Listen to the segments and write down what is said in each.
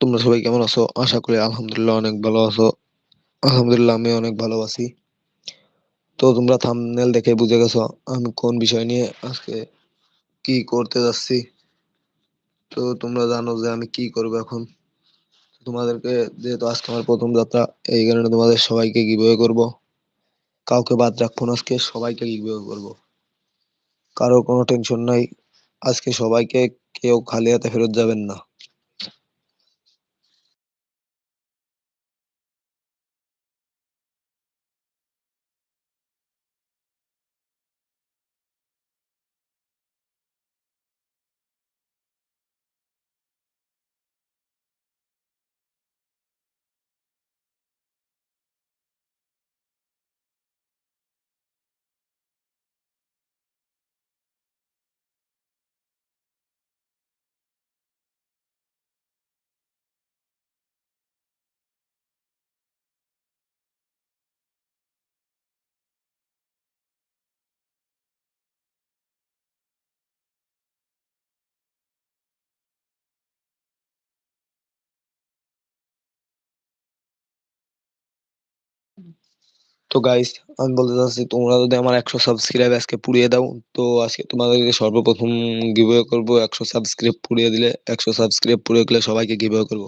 তোমরা সবাই কেমন আছো? আশা করি আলহামদুলিল্লাহ অনেক ভালো আছো। আলহামদুলিল্লাহ আমি অনেক ভালো আছি। তো তোমরা থাম্বনেল দেখে বুঝে গেছো আমি কোন বিষয় নিয়ে আজকে কি করতে যাচ্ছি। তো তোমরা জানো যে আমি কি করব এখন। তোমাদেরকে যেহেতু আজকে আমার প্রথম যাত্রা, এই কারণে তোমাদের সবাইকে গিভওয়ে করব। কাউকে বাদ রাখব না আজকে, সবাইকে গিভওয়ে করব। কারও কোনো টেনশন নাই। আজকে সবাইকে কেউ খালি হাতে ফেরত যাবেন না। তো গাইস আমি বলতে চাচ্ছি তোমরা যদি আমার একশো সাবস্ক্রাইব আজকে পুড়িয়ে দাও, তো আজকে তোমাদেরকে সর্বপ্রথম গিভওয়ে করব একশো সাবস্ক্রাইব পুড়িয়ে দিলে। একশো সাবস্ক্রাইব পুড়িয়ে গেলে সবাইকে গিভওয়ে করব।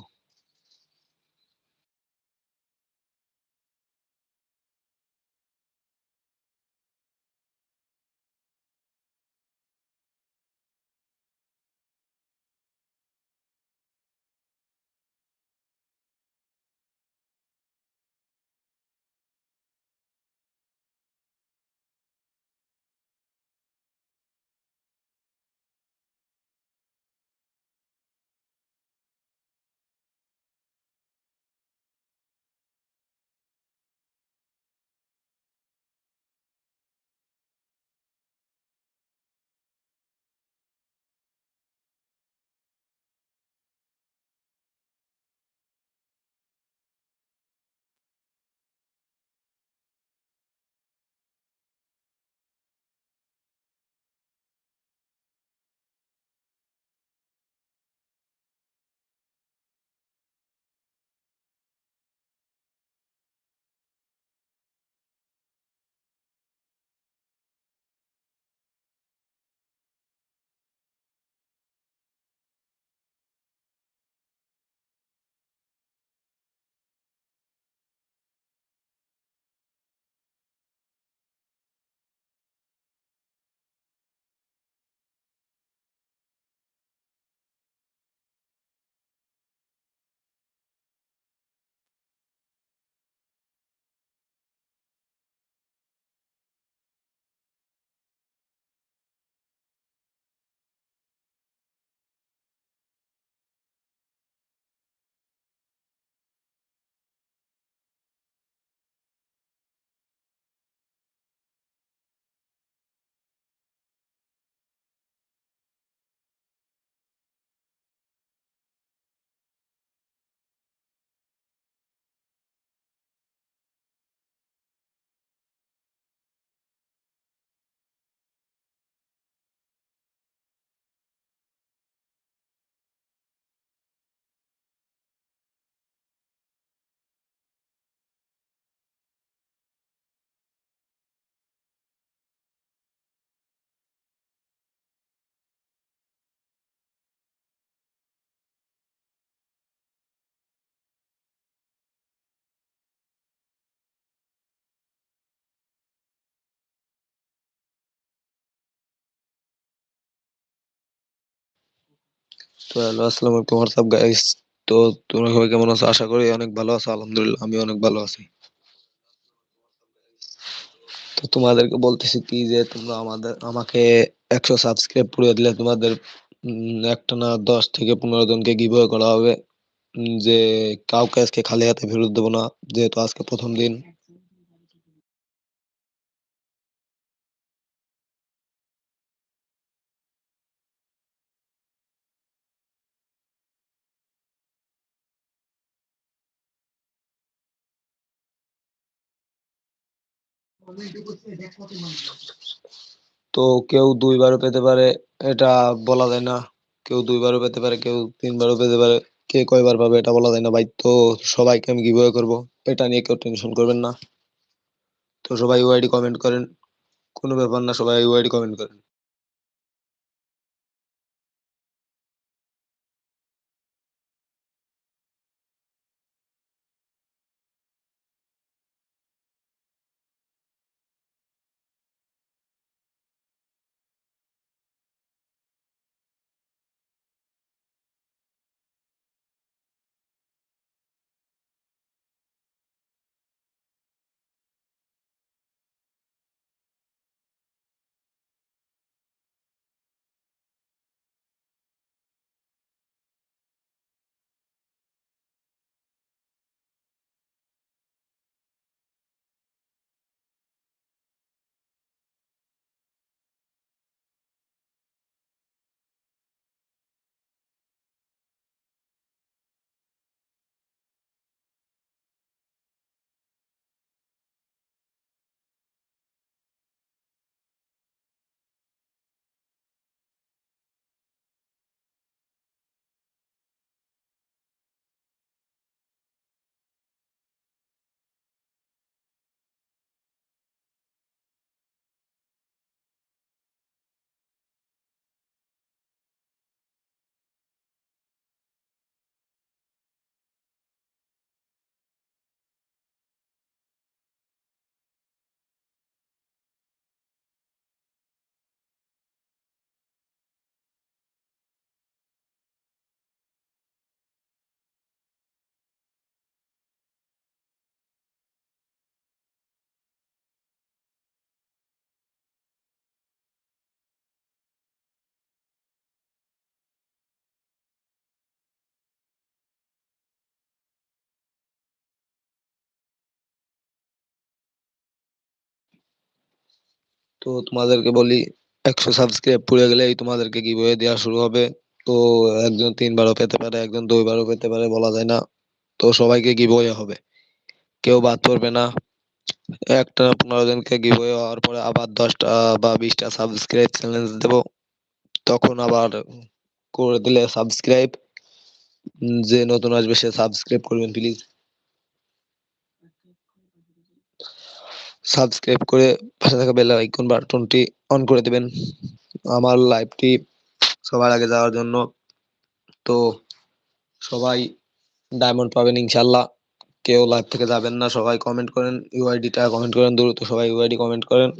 তো হ্যালো, আসসালামু আলাইকুম। হোয়াটসঅ্যাপ গাইস তো তোমরা সবাই কেমন আছো? আশা করি অনেক ভালো আছো। আলহামদুলিল্লাহ আমি অনেক ভালো আছি। তো তোমাদেরকে বলতেছি কি যে, তোমরা আমাদের, আমাকে একশো সাবস্ক্রাইব পুড়িয়ে দিলে তোমাদের একটা না দশ থেকে পনেরো জনকে গিভওয়ে করা হবে। যে কাউকে আজকে খালি হাতে ফেরত দেবো না, যেহেতু আজকে প্রথম দিন। তো কেউ দুইবারও পেতে পারে, এটা বলা যায় না। কেউ দুইবারও পেতে পারে, কেউ তিনবারও পেতে পারে, কে কয়বার পাবে এটা বলা যায় না। ভাই, তো সবাইকে আমি গিভওয়ে করব, এটা নিয়ে কেউ টেনশন করবেন না। তো সবাই ইউআইডি কমেন্ট করেন, কোনো ব্যাপার না, সবাই ইউআইডি কমেন্ট করেন। তো তোমাদেরকে বলি, একশো সাবস্ক্রাইব পুড়ে গেলেই তোমাদেরকে গিভওয়ে দেওয়া শুরু হবে। তো একজন তিনবারও পেতে পারে, একজন দুইবারও পেতে পারে, বলা যায় না। তো সবাইকে গিভওয়ে হবে। কেউ বাদ পড়বে না। একটা পনেরো জনকে গিভওয়ে হওয়ার পরে আবার দশটা বা বিশটা সাবস্ক্রাইব চ্যালেঞ্জ দেব। তখন আবার করে দিলে সাবস্ক্রাইব যে নতুন আসবে সে সাবস্ক্রাইব করবেন প্লিজ সাবস্ক্রাইব করে পাশে থাকা বেল আইকন বাটনটি অন করে দেবেন। আমার লাইভটি সবার আগে যাওয়ার জন্য। তো সবাই ডায়মন্ড পাবেন ইনশাল্লাহ কেউ লাইভ থেকে যাবেন না, সবাই কমেন্ট করেন। ইউআইডিটা কমেন্ট করেন, দ্রুত সবাই ইউআইডি কমেন্ট করেন।